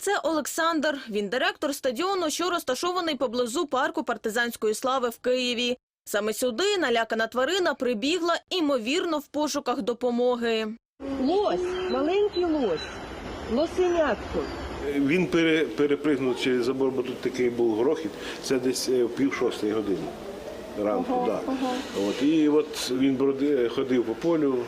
Це Олександр. Він директор стадіону, що розташований поблизу парку партизанської слави в Києві. Саме сюди налякана тварина прибігла, імовірно, в пошуках допомоги. Лось, маленький лось, лосенятко. Він пере, перепригнув через забор, бо тут такий був грохіт. Це десь е, в пів шостої години ранку. да. От, і от він броди, ходив по полю.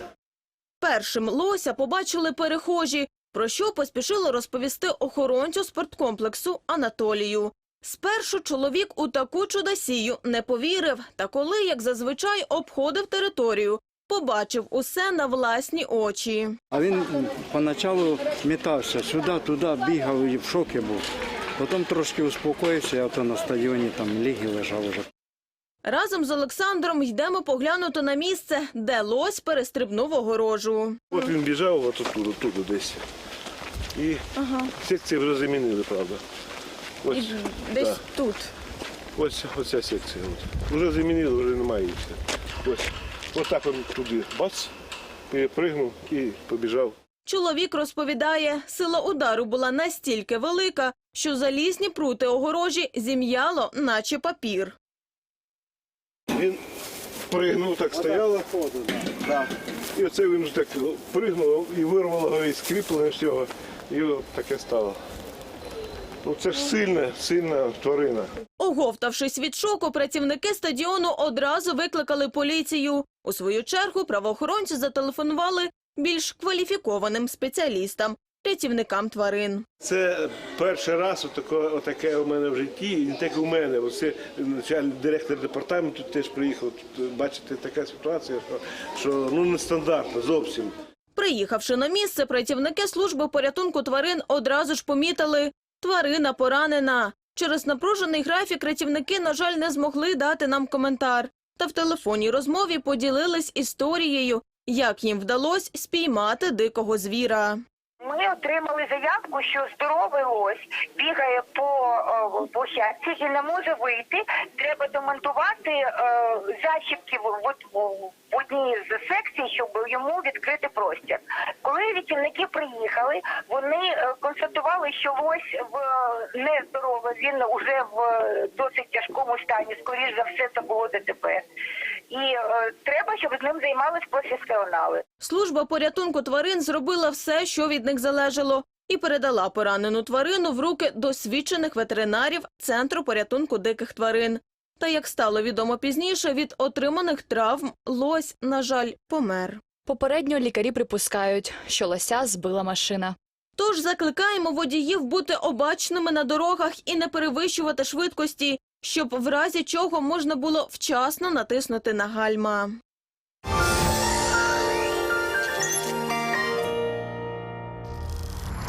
Першим лося побачили перехожі, про що поспішили розповісти охоронцю спорткомплексу Анатолію. Спершу чоловік у таку чудосію не повірив, та коли, як зазвичай, обходив територію, побачив усе на власні очі. А він поначалу метався сюди, туди, бігав і в шокі був. Потім трошки успокоївся, а то на стадіоні там ліги лежав уже. Разом з Олександром йдемо поглянути на місце, де лось перестрибнув огорожу. От він біжав от оттуда, оттуда десь. І секції вже замінили, правда. Ось, десь да. тут. ось оця секція. От. Вже замінили, вже немає її. Ось. Ось так він туди бац, перепригнув і побіжав. Чоловік розповідає, сила удару була настільки велика, що залізні прути огорожі зім'яло, наче папір. Він пригнув, так стояло. І оце він вже так пригнув і вирвало його із кріплення всього. І таке стало. Ну це ж сильна, сильна тварина. Оговтавшись від шоку, працівники стадіону одразу викликали поліцію. У свою чергу правоохоронці зателефонували більш кваліфікованим спеціалістам, рятівникам тварин. Це перший раз отаке, отаке у мене в житті, і не тільки у мене. Оце начальник директор департаменту теж приїхав. Тут бачите, така ситуація, що, що ну нестандартна зовсім. Приїхавши на місце, працівники служби порятунку тварин одразу ж помітили – тварина поранена. Через напружений графік рятівники, на жаль, не змогли дати нам коментар. Та в телефонній розмові поділились історією, як їм вдалося спіймати дикого звіра. Ми отримали заявку, що здоровий лось бігає по е, площадці і не може вийти. Треба демонтувати е, зачіпки в, одній з секцій, щоб йому відкрити простір. Коли рятівники приїхали, вони е, констатували, що лось в нездоровий, він вже в досить тяжкому стані. Скоріш за все, це було ДТП. І е, треба, щоб з ним займались професіонали. Служба порятунку тварин зробила все, що від них залежало, і передала поранену тварину в руки досвідчених ветеринарів Центру порятунку диких тварин. Та, як стало відомо пізніше, від отриманих травм лось, на жаль, помер. Попередньо лікарі припускають, що лося збила машина. Тож закликаємо водіїв бути обачними на дорогах і не перевищувати швидкості, щоб в разі чого можна було вчасно натиснути на гальма.